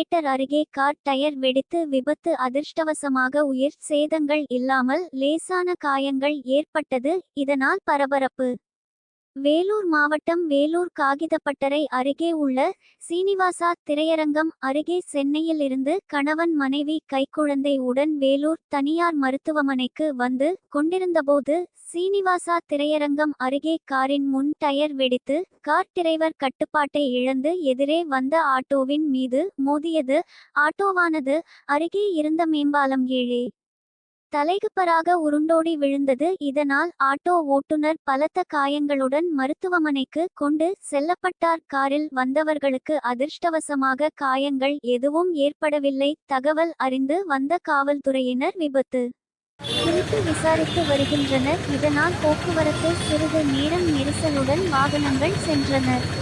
Theatre அருகே car tyre வெடித்து விபத்து அதிர்ஷ்டவசமாக உயிர் சேதங்கள் இல்லாமல் லேசான காயங்கள் ஏற்பட்டது இதனால் பரபரப்பு. வேலூர் மாவட்டம் வேலூர் காகிதப்பட்டறை அருகே உள்ள சீனிவாசா திரையரங்கம் அருகே சென்னையில் இருந்து கணவன் மனைவி கைக்குழந்தை உடன் வேலூர் தனியார் மருத்துவமனைக்கு வந்து கொண்டிருந்தபோது சீனிவாசா திரையரங்கம் அருகே காரின் முன் டயர் வெடித்து கார் டிரைவர் கட்டுப்பாட்டை இழந்து எதிரே வந்த ஆட்டோவின் மீது மோதியது. ஆட்டோவானது அருகே இருந்த மேம்பாலம் கீழே தலைகுப்பராக உருண்டோடி விழுந்தது. இதனால் ஆட்டோ ஓட்டுநர் பலத்த காயங்களுடன் மருத்துவமனைக்கு கொண்டு செல்லப்பட்டார். காரில் வந்தவர்களுக்கு அதிர்ஷ்டவசமாக காயங்கள் எதுவும் ஏற்படவில்லை. தகவல் அறிந்து வந்த காவல்துறையினர் விபத்து. குறித்து விசாரித்து வருகின்றனர். இதனால் போக்குவரத்து சிறிது நேரம் நெரிசலுடன் வாகனங்கள் சென்றனர்.